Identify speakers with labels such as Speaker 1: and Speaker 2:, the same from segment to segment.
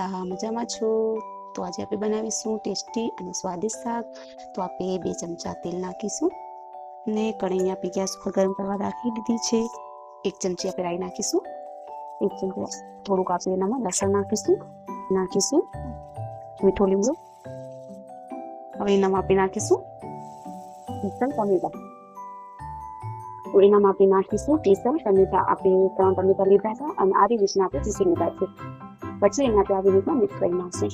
Speaker 1: બધા મજામાં છો? તો આજે આપણે બનાવીશું ટેસ્ટી અને સ્વાદિષ્ટ શાક. તો આપણે બે ચમચા તેલ નાખીશું ને કઢાઈ આપણે ગેસ ઉપર ગરમ કરવા રાખી દીધી છે. એક ચમચી આપણે રાઈ નાખીશું. એક ચમચી થોડુંક આપણે એનામાં લસણ નાખીશું. નાખીશું. મીઠો લીમડો. હવે એનામાં આપણે નાખીશું લસણ ટમેટા. એનામાં આપણે નાખીશું કેસર. ટમેટા આપણે ત્રણ ટમેટા લીધા હતા અને આવી રીતના આપણે પીસી લીધા છે. પછી એને આપણે આવી રીતના મિક્સ કરી નાખશું.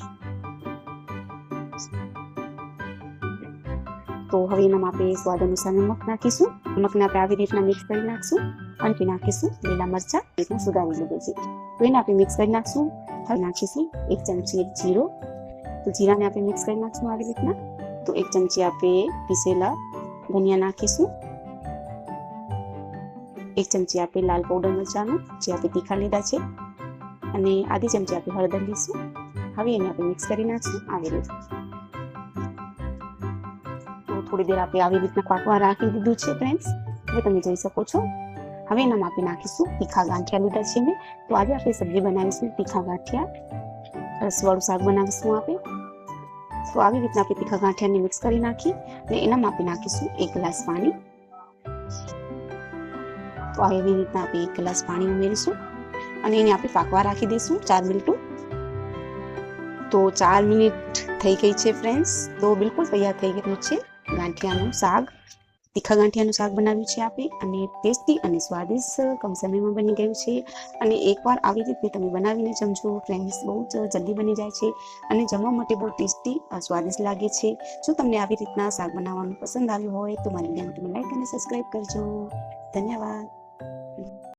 Speaker 1: તો હવે એનામાં આપણે સ્વાદ અનુસાર નમક નાખીશું. નમકને આપણે આવી રીતના મિક્સ કરી નાખશું. અને નાખીશું. લીલા મરચાં રીતના સુધારી લીધું છે. તો એને આપણે મિક્સ કરી નાખશું. હવે નાખીશું. એક ચમચી જીરો. તો જીરાને આપણે મિક્સ કરી નાખશું આવી રીતના. તો એક ચમચી આપણે પીસેલા ધનિયા નાખીશું. એક ચમચી આપણે લાલ પાવડર મરચાંનો, જે આપણે તીખા લીધા છે. અને આધી ચમચી આપણે હળદર લઈશું. હવે એને આપણે મિક્સ કરી નાખશું. આવી રીતે. થોડી દેર આપણે આવી રીતના પાકવા રાખી દીધું છે ફ્રેન્ડ્સ હવે તમે જોઈ શકો છો. હવે એનામાં આપણે નાખીશું. તીખા ગાંઠિયા લીધા છે મેં તો આજે આપણે સબ્જી બનાવીશું તીખા ગાંઠિયા. રસવાળું શાક બનાવીશું આપણે. તો આવી રીતના આપણે તીખા ગાંઠિયાને મિક્સ કરી નાખી અને એનામાં આપણે નાખીશું એક ગ્લાસ પાણી. તો આવી રીતના આપણે એક ગ્લાસ પાણી ઉમેરીશું. અને એને આપણે પાકવા રાખી દઈશું ચાર મિનિટ તો ચાર મિનિટ થઈ ગઈ છે ફ્રેન્ડ્સ તો બિલકુલ તૈયાર થઈ ગયું છે ગાંઠિયાનું શાક. તીખા ગાંઠિયાનું શાક બનાવ્યું છે આપણે અને ટેસ્ટી અને સ્વાદિષ્ટ કમ સમયમાં બની ગયું છે. અને એકવાર આવી રીતે તમે બનાવીને જમજો ફ્રેન્ડ્સ બહુ જ જલ્દી બની જાય છે અને જમવા માટે બહુ ટેસ્ટી સ્વાદિષ્ટ લાગે છે. જો તમને આવી રીતના શાક બનાવવાનું પસંદ આવ્યું હોય તો મારી વિડીયોને તમે લાઈક અને સબસ્ક્રાઈબ કરજો. ધન્યવાદ.